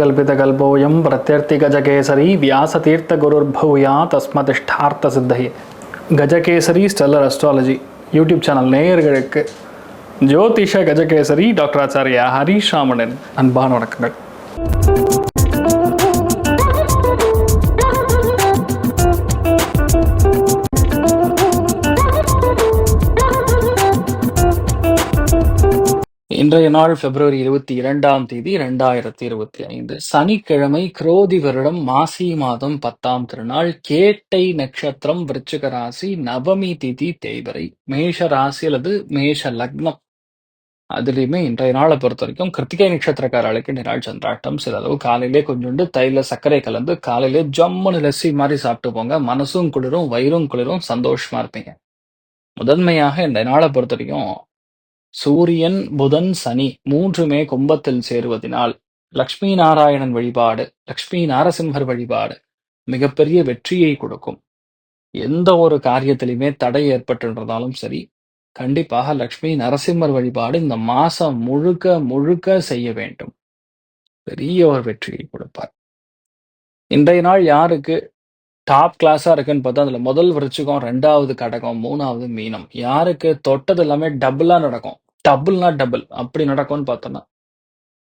கல்பிதகல்போயம் பிரத்யர்த்தி கஜகேசரி வியாசதீர்த்த குருர்பூயா தஸ்மதிஷ்டார்த்த சித்தகி கஜகேசரி ஸ்டெல்லர் அஸ்ட்ராலஜி யூடியூப் சேனல் நேயர்களுக்கு ஜோதிஷ கஜகேசரி டாக்டர் ஆச்சாரியா ஹரிஷ் ராமனின் அன்பான வணக்கங்கள். இன்றைய நாள் பிப்ரவரி இருபத்தி இரண்டாம் தேதி இரண்டாயிரத்தி இருபத்தி ஐந்து. சனிக்கிழமை குரோதி வருடம் மாசி மாதம் பத்தாம் திருநாள் கேட்டை நட்சத்திரம் விருச்சிக ராசி நவமி திதி தேய்வரை மேஷ ராசி அல்லது மேஷ லக்னம். அதுலயுமே இன்றைய நாளை பொறுத்த வரைக்கும் கிருத்திகை நட்சத்திரக்காரர்களுக்கு நிராள் சந்திராட்டம். சில அளவு காலையிலே கொஞ்சோண்டு தைல சர்க்கரை கலந்து காலையிலே ஜம்முன்னு லஸ்ஸி மாதிரி சாப்பிட்டு போங்க. மனசும் குளிரும் வயிறும் குளிரும் சந்தோஷமா இருப்பீங்க. முதன்மையாக இந்த நாளை பொறுத்த வரைக்கும் சூரியன் புதன் சனி மூன்றுமே கும்பத்தில் சேருவதினால் லக்ஷ்மி நாராயணன் வழிபாடு லக்ஷ்மி நாரசிம்ஹர் வழிபாடு மிகப்பெரிய வெற்றியை கொடுக்கும். எந்த ஒரு காரியத்திலுமே தடை ஏற்பட்டுன்றதாலும் சரி கண்டிப்பாக லக்ஷ்மி நரசிம்மர் வழிபாடு இந்த மாசம் முழுக்க முழுக்க செய்ய வேண்டும். பெரிய ஒரு வெற்றியை கொடுப்பார். இன்றைய நாள் யாருக்கு? டாப் கிளாஸா இருக்குன்னு பார்த்தா அதுல முதல் விருச்சிகம் ரெண்டாவது கடகம் மூணாவது மீனம். யாருக்கு? தொட்டது எல்லாமே டபுளா நடக்கும். டபுள்னா டபுள் அப்படி நடக்கும்னு பார்த்தோம்னா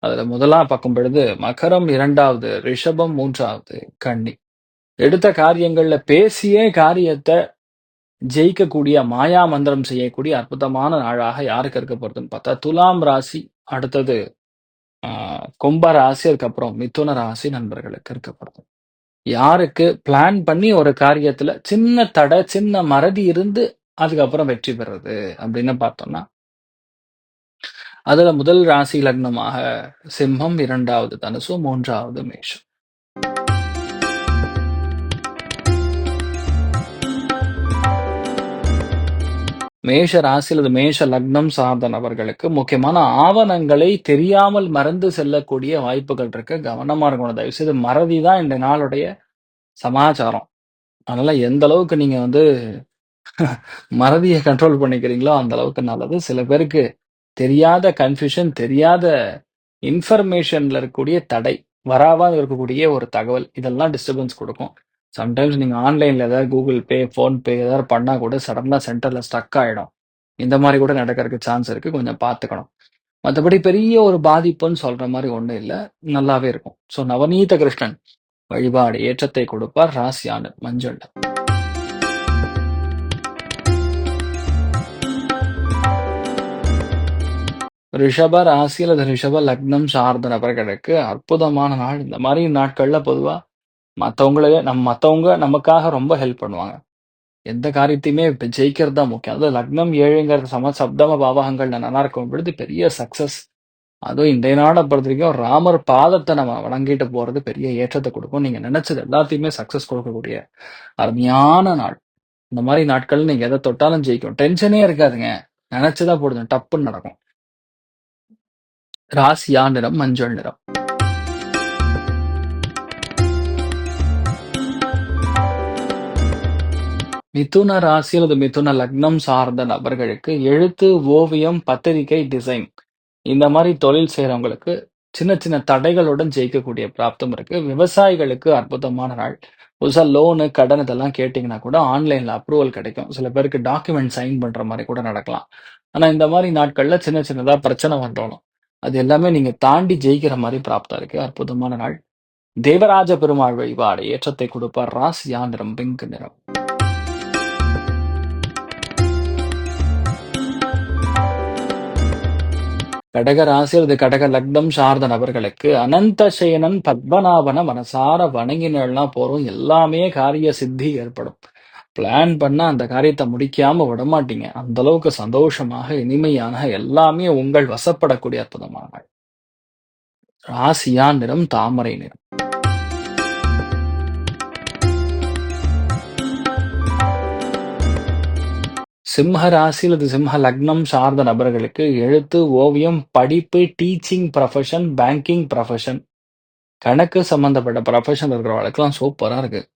அதுல முதலா பார்க்கும் பொழுது மகரம் இரண்டாவது ரிஷபம் மூன்றாவது கன்னி. எடுத்த காரியங்கள்ல பேசியே காரியத்தை ஜெயிக்கக்கூடிய மாயா மந்திரம் செய்யக்கூடிய அற்புதமான நாளாக யாருக்கு இருக்க போறதுன்னு பார்த்தா துலாம் ராசி அடுத்தது ஆஹ், கும்ப ராசி அதுக்கப்புறம் மிதுன ராசி நண்பர்களுக்கு இருக்க போறது. யாருக்கு பிளான் பண்ணி ஒரு காரியத்துல சின்ன தடை சின்ன மறதி இருந்து அதுக்கப்புறம் வெற்றி பெறுறது அப்படின்னு பார்த்தோம்னா அதுல முதல் ராசி லக்னமாக சிம்மம் இரண்டாவது தனுசு மூன்றாவது மேஷம். மேஷ ராசி அல்லது மேஷ லக்னம் சார்ந்த நபர்களுக்கு முக்கியமான ஆவணங்களை தெரியாமல் மறந்து செல்லக்கூடிய வாய்ப்புகள் இருக்கு. கவனமா இருக்கணும். தயவு செய்து மறதி தான் இந்த நாளுடைய சமாச்சாரம். அதனால எந்த அளவுக்கு நீங்க வந்து மறதியை கண்ட்ரோல் பண்ணிக்கிறீங்களோ அந்த அளவுக்கு நல்லது. சில பேருக்கு தெரியாத கன்ஃபியூஷன் தெரியாத இன்ஃபர்மேஷன்ல இருக்கக்கூடிய தடை வராமல் இருக்கக்கூடிய ஒரு தகவல் இதெல்லாம் டிஸ்டர்பன்ஸ் கொடுக்கும். சம்டைம்ஸ் நீங்கள் ஆன்லைனில் ஏதாவது கூகுள் பே ஃபோன்பே ஏதாவது பண்ணால் கூட சடனாக சென்டரில் ஸ்டக் ஆகிடும் இந்த மாதிரி கூட நடக்கிறதுக்கு சான்ஸ் இருக்குது கொஞ்சம் பார்த்துக்கணும். மற்றபடி பெரிய ஒரு பாதிப்புன்னு சொல்கிற மாதிரி ஒன்றும் இல்லை. நல்லாவே இருக்கும். ஸோ நவநீத கிருஷ்ணன் வழிபாடு ஏற்றத்தை கொடுப்பார். ராசியான மஞ்சள். ரிஷப ராசி அல்லது ரிஷப லக்னம் சார்ந்த நபர்களுக்கு அற்புதமான நாள். இந்த மாதிரி நாட்கள்ல பொதுவா மத்தவங்களே நம் மற்றவங்க நமக்காக ரொம்ப ஹெல்ப் பண்ணுவாங்க. எந்த காரியத்தையுமே இப்போ ஜெயிக்கிறது தான் முக்கியம். அதாவது லக்னம் ஏழுங்கிறது சம சப்தம பாவகங்கள் நல்லா இருக்கும் பொழுது பெரிய சக்சஸ் அதுவும் இன்றைய நாடை பொறுத்த வரைக்கும் ராமர் பாதத்தை நம்ம வணங்கிட்டு போறது பெரிய ஏற்றத்தை கொடுக்கும். நீங்க நினைச்சது எல்லாத்தையுமே சக்சஸ் கொடுக்கக்கூடிய அருமையான நாள். இந்த மாதிரி நாட்கள் நீங்க எதை தொட்டாலும் ஜெயிக்கும். டென்ஷனே இருக்காதுங்க. நினைச்சதா போடுது டப்புன்னு நடக்கும். ராசியா நிறம் மஞ்சள் நிறம். மிதுன ராசி அல்லது மிதுன லக்னம் சார்ந்த நபர்களுக்கு எழுத்து ஓவியம் பத்திரிகை டிசைன் இந்த மாதிரி தொழில் செய்யறவங்களுக்கு சின்ன சின்ன தடைகளுடன் ஜெயிக்கக்கூடிய பிராப்தம் இருக்கு. விவசாயிகளுக்கு அற்புதமான நாள். புதுசா லோனு கடன் இதெல்லாம் கேட்டிங்கன்னா கூட ஆன்லைன்ல அப்ரூவல் கிடைக்கும். சில பேருக்கு டாக்குமெண்ட் சைன் பண்ற மாதிரி கூட நடக்கலாம். ஆனா இந்த மாதிரி நாட்கள்ல சின்ன சின்னதாக பிரச்சனை வந்தாலும் அது எல்லாமே நீங்க தாண்டி ஜெயிக்கிற மாதிரி பிராப்தம் இருக்கு. அற்புதமான நாள். தேவராஜ பெருமாள் வழிபாடு. ஏற்றத்தை கொடுப்பார். ராசியா நிறம் பிங்க் நிறம். கடக ராசி அல்லது கடக லக்னம் சார்ந்த நபர்களுக்கு அனந்த சயனன் பத்மநாபன மனசார வணங்கினா போறோம். எல்லாமே காரிய சித்தி ஏற்படும். பிளான் பண்ண அந்த காரியத்தை முடிக்காம விடமாட்டீங்க. அந்த அளவுக்கு சந்தோஷமாக இனிமையான எல்லாமே உங்கள் வசப்படக்கூடிய அற்புதமான ராசியா நிறம் தாமரை நிறம். சிம்ம ராசி அல்லது சிம்ம லக்னம் சார்ந்த நபர்களுக்கு எழுத்து ஓவியம் படிப்பு டீச்சிங் ப்ரொஃபஷன் பேங்கிங் ப்ரொஃபஷன் கணக்கு சம்பந்தப்பட்ட ப்ரொஃபஷன் இருக்கிறவங்களுக்குலாம் சூப்பரா இருக்கு.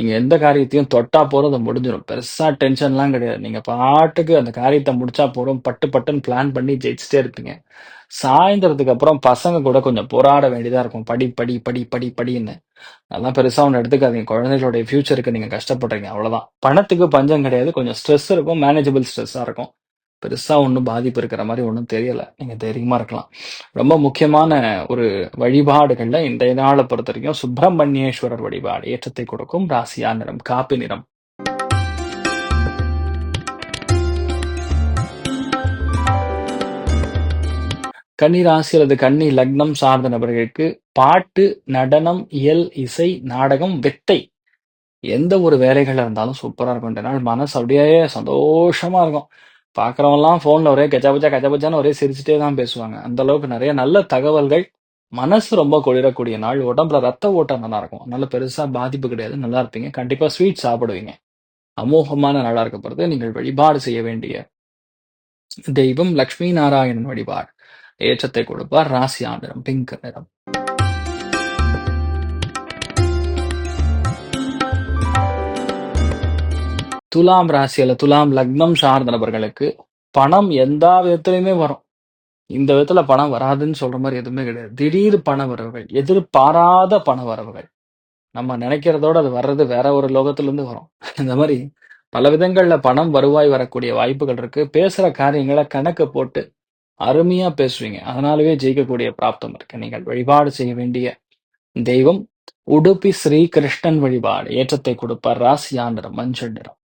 நீங்க எந்த காரியத்தையும் தொட்டா போதும் அது முடிஞ்சிடும். பெருசா டென்ஷன்லாம் கிடையாது. நீங்க பாட்டுக்கு அந்த காரியத்தை முடிச்சா போதும். பட்டு பட்டுன்னு பிளான் பண்ணி ஜெயிச்சுட்டே இருப்பீங்க. சாயந்தரத்துக்கு அப்புறம் பசங்க கூட கொஞ்சம் போராட வேண்டியதா இருக்கும். படி, படி, படி, படி, படின்னு. அதெல்லாம் பெருசா ஒன்று எடுத்துக்காதீங்க. குழந்தைகளுடைய ஃபியூச்சருக்கு நீங்க கஷ்டப்படுறீங்க. அவ்வளவுதான். பணத்துக்கு பஞ்சம் கிடையாது. கொஞ்சம் ஸ்ட்ரெஸ் இருக்கும். மேனேஜபிள் ஸ்ட்ரெஸ்ஸா இருக்கும். பெருசா ஒண்ணும் பாதிப்பு இருக்கிற மாதிரி ஒன்றும் தெரியல. நீங்க தைரியமா இருக்கலாம். ரொம்ப முக்கியமான ஒரு வழிபாடுகள்ல இன்றைய பொறுத்த வரைக்கும் சுப்பிரமணியேஸ்வரர் வழிபாடு ஏற்றத்தை கொடுக்கும். ராசியா நிறம் காப்பி நிறம். கன்னி ராசி அல்லது கன்னி லக்னம் சார்ந்த நபர்களுக்கு பாட்டு, நடனம், இயல், இசை, நாடகம், வெத்தை எந்த ஒரு வேலைகள் இருந்தாலும் சூப்பரா இருக்கும். இன்றைய நாள் மனசு அப்படியே சந்தோஷமா இருக்கும். பார்க்கிறவன்லாம் ஃபோன்ல ஒரே கஜபஜா கஜபஜான்னு ஒரே சிரிச்சுட்டே தான் பேசுவாங்க. அந்த அளவுக்கு நிறைய நல்ல தகவல்கள். மனசு ரொம்ப குளிரக்கூடிய நாள். உடம்புல ரத்த ஓட்டம் நல்லா இருக்கும். நல்ல பெருசா பாதிப்பு கிடையாது. நல்லா இருப்பீங்க. கண்டிப்பா ஸ்வீட் சாப்பிடுவீங்க. அமோகமான நாளா இருக்க போகிறது நீங்கள் வழிபாடு செய்ய வேண்டிய தெய்வம் லக்ஷ்மி நாராயணன் வழிபாடு. ஏற்றத்தை கொடுப்பார். ராசியா நிறம் பிங்க் நிறம். துலாம் ராசி அல்ல துலாம் லக்னம் சார்ந்த நபர்களுக்கு பணம் எந்த விதத்துலையுமே வரும். இந்த விதத்துல பணம் வராதுன்னு சொல்ற மாதிரி எதுவுமே கிடையாது. திடீர் பண வரவுகள், எதிர்பாராத பண வரவுகள். நம்ம நினைக்கிறதோட அது வர்றது வேற ஒரு லோகத்திலிருந்து வரும். இந்த மாதிரி பல விதங்கள்ல பணம் வருவாய் வரக்கூடிய வாய்ப்புகள் இருக்கு. பேசுற காரியங்களை கணக்கு போட்டு அருமையா பேசுவீங்க. அதனாலவே ஜெயிக்கக்கூடிய பிராப்தம் இருக்கு. நீங்கள் வழிபாடு செய்ய வேண்டிய தெய்வம் உடுப்பி ஸ்ரீ கிருஷ்ணன் வழிபாடு. ஏற்றத்தை கொடுப்பார். ராசியா நிறம் மஞ்சள் நிறம்.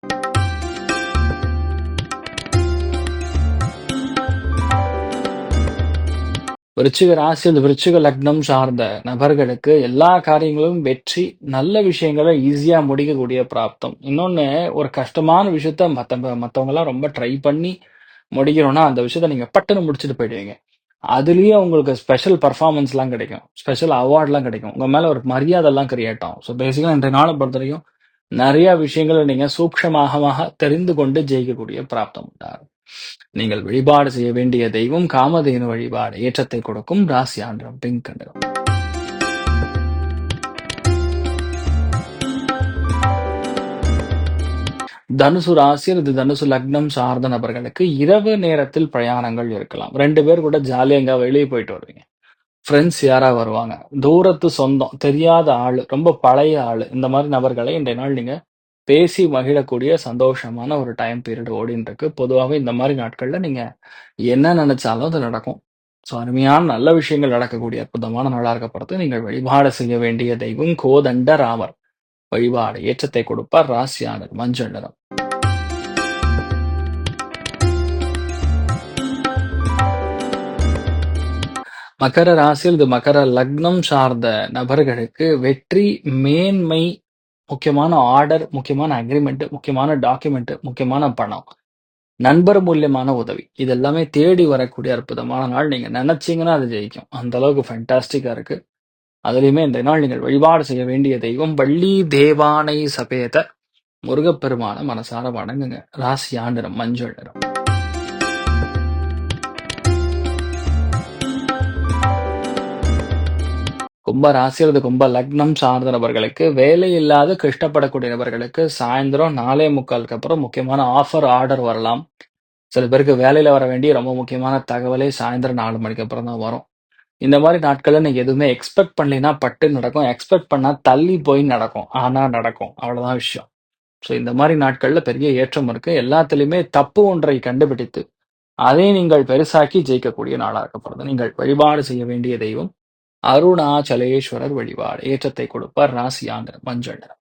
விருச்சிக ராசி அந்த விருச்சிக லக்னம் சார்ந்த நபர்களுக்கு எல்லா காரியங்களும் வெற்றி, நல்ல விஷயங்களை ஈஸியா முடிக்கக்கூடிய பிராப்தம். இன்னொன்னு ஒரு கஷ்டமான விஷயத்த மத்த மத்தவங்கலாம் ரொம்ப ட்ரை பண்ணி முடிக்கணும்னா, அந்த விஷயத்த நீங்க பட்டுன்னு முடிச்சுட்டு போயிடுவீங்க. அதுலயும் உங்களுக்கு ஸ்பெஷல் பெர்ஃபார்மன்ஸ்லாம் கிடைக்கும். ஸ்பெஷல் அவார்ட்லாம் கிடைக்கும். உங்க மேல ஒரு மரியாதைலாம் கிரியேட் ஆகும். ஸோ பேசிக்கலா இன்றைய நாளை பொறுத்தவரைக்கும் நிறைய விஷயங்கள நீங்க சூக்ஷமாக தெரிந்து கொண்டு ஜெயிக்கக்கூடிய பிராப்தம் உண்டாகும். நீங்கள் வழிபாடு செய்ய வேண்டிய தெய்வம் காமதேனு வழிபாடு. ஏற்றத்தை கொடுக்கும். ராசி நிறம் பிங்க் கண்டகம் தனுசு ராசி அல்லது தனுசு லக்னம் சார்ந்த நபர்களுக்கு இரவு நேரத்தில் பிரயாணங்கள் இருக்கலாம். ரெண்டு பேர் கூட ஜாலியாக வெளியே போயிட்டு வருவீங்க. ஃப்ரெண்ட்ஸ் யாரா வருவாங்க. தூரத்து சொந்தம், தெரியாத ஆளு, ரொம்ப பழைய ஆளு. இந்த மாதிரி நபர்களை இன்றைய நாள் நீங்க பேசி மகிழக்கூடிய சந்தோஷமான ஒரு டைம் பீரியட் ஓடின்னு இருக்கு. பொதுவாக இந்த மாதிரி நாட்கள்ல நீங்க என்ன நினைச்சாலும் அது நடக்கும். ஸோ அருமையான நல்ல விஷயங்கள் நடக்கக்கூடிய அற்புதமான நாளா இருக்க நீங்கள் வழிபாடு செய்ய வேண்டிய தெய்வம் கோதண்ட ராமர் வழிபாடு. ஏற்றத்தை கொடுப்பார். ராசியா மஞ்சள் நிறம். மகர ராசியில் இது மகர லக்னம் சார்ந்த நபர்களுக்கு வெற்றி, மேன்மை, முக்கியமான ஆர்டர், முக்கியமான அக்ரிமெண்ட், முக்கியமான டாக்குமெண்ட், முக்கியமான பணம், நண்பர் மூலியமான உதவி. இது எல்லாமே தேடி வரக்கூடிய அற்புதமான நாள். நீங்க நினைச்சீங்கன்னா அது ஜெயிக்கும். அந்த அளவுக்கு ஃபேன்டாஸ்டிக்கா இருக்கு. அதுலயுமே இந்த நாள் நீங்கள் வழிபாடு செய்ய வேண்டிய தெய்வம் வள்ளி தேவானை சபேத முருகப்பெருமான மனசார வணங்குங்க. ராசி ஆண்டிரம் மஞ்சள் நிறம். கும்ப ராசி அல்லது கும்ப லக்னம் சார்ந்த நபர்களுக்கு வேலை இல்லாத கஷ்டப்படக்கூடிய நபர்களுக்கு சாயந்தரம் 4:45க்கு அப்புறம் முக்கியமான ஆஃபர், ஆர்டர் வரலாம். சில பேருக்கு வேலையில வர வேண்டிய ரொம்ப முக்கியமான தகவலே சாயந்தரம் நாலு மணிக்கு அப்புறம் தான் வரும். இந்த மாதிரி நாட்கள்ல நீங்க எதுவுமே எக்ஸ்பெக்ட் பண்ணலைன்னா பட்டுன்னு நடக்கும். எக்ஸ்பெக்ட் பண்ணா தள்ளி போய் நடக்கும். ஆனா நடக்கும். அவ்வளவுதான் விஷயம். ஸோ இந்த மாதிரி நாட்கள்ல பெரிய ஏற்றம் இருக்கு. எல்லாத்துலயுமே தப்பு ஒன்றை கண்டுபிடித்து, அதை நீங்கள் பெருசாக்கி ஜெயிக்கக்கூடிய நாளாக இருக்க நீங்கள் வழிபாடு செய்ய வேண்டிய தெய்வம் அருணாச்சலேஸ்வரர் வழிபாடு. ஏற்றத்தை கொடுப்பார். ராசியாங்கிற மஞ்சள் நிறம்.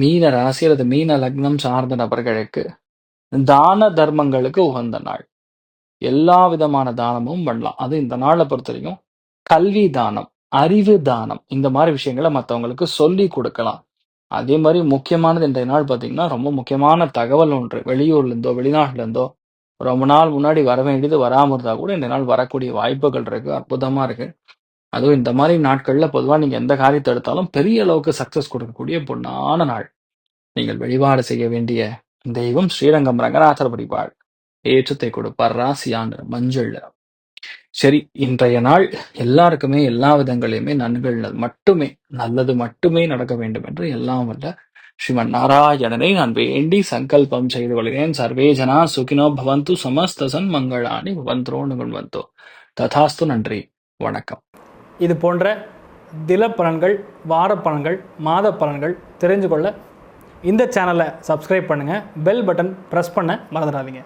மீன ராசி அல்லது மீன லக்னம் சார்ந்த நபர்களுக்கு தான தர்மங்களுக்கு உகந்த நாள். எல்லா விதமான தானமும் பண்ணலாம். அது இந்த நாளை பொறுத்த வரைக்கும் கல்வி தானம், அறிவு தானம் இந்த மாதிரி விஷயங்களை மத்தவங்களுக்கு சொல்லிக் கொடுக்கலாம் அதே மாதிரி முக்கியமானது இன்றைய நாள் பார்த்தீங்கன்னா, ரொம்ப முக்கியமான தகவல் ஒன்று வெளியூர்ல இருந்தோ, வெளிநாட்டுல இருந்தோ ரொம்ப நாள் முன்னாடி வர வேண்டியது வராமல் இருந்தால் கூட இந்த நாள் வரக்கூடிய வாய்ப்புகள் இருக்கு. அற்புதமா இருக்கு. அதுவும் இந்த மாதிரி நாட்கள்ல பொதுவா நீங்க எந்த காரியத்தை எடுத்தாலும் பெரிய அளவுக்கு சக்ஸஸ் கொடுக்கக்கூடிய பொன்னான நாள். நீங்கள் வழிபாடு செய்ய வேண்டிய தெய்வம் ஸ்ரீரங்கம் ரங்கநாதர் வழிபாடு. ஏற்றத்தை கொடுப்பார். ராசியான மஞ்சள் நிறம். சரி இன்றைய நாள் எல்லாருக்குமே எல்லா விதங்களையுமே நன்கள் மட்டுமே நல்லது மட்டுமே நடக்க வேண்டும் என்று எல்லாம் வல்ல ஸ்ரீமன் நாராயணனை நான் வேண்டி சங்கல்பம் செய்து கொள்கிறேன். சர்வே ஜனா சுகினோ பவந்து சமஸ்த சன் மங்களானி பவந்தோ வந்தோ ததாஸ்து நன்றி வணக்கம். இது போன்ற தில பலன்கள் வார பலன்கள் மாத பலன்கள் தெரிஞ்சு கொள்ள இந்த சேனலை சப்ஸ்கிரைப் பண்ணுங்கள் பெல் பட்டன் ப்ரெஸ் பண்ண மறந்துடாதீங்க.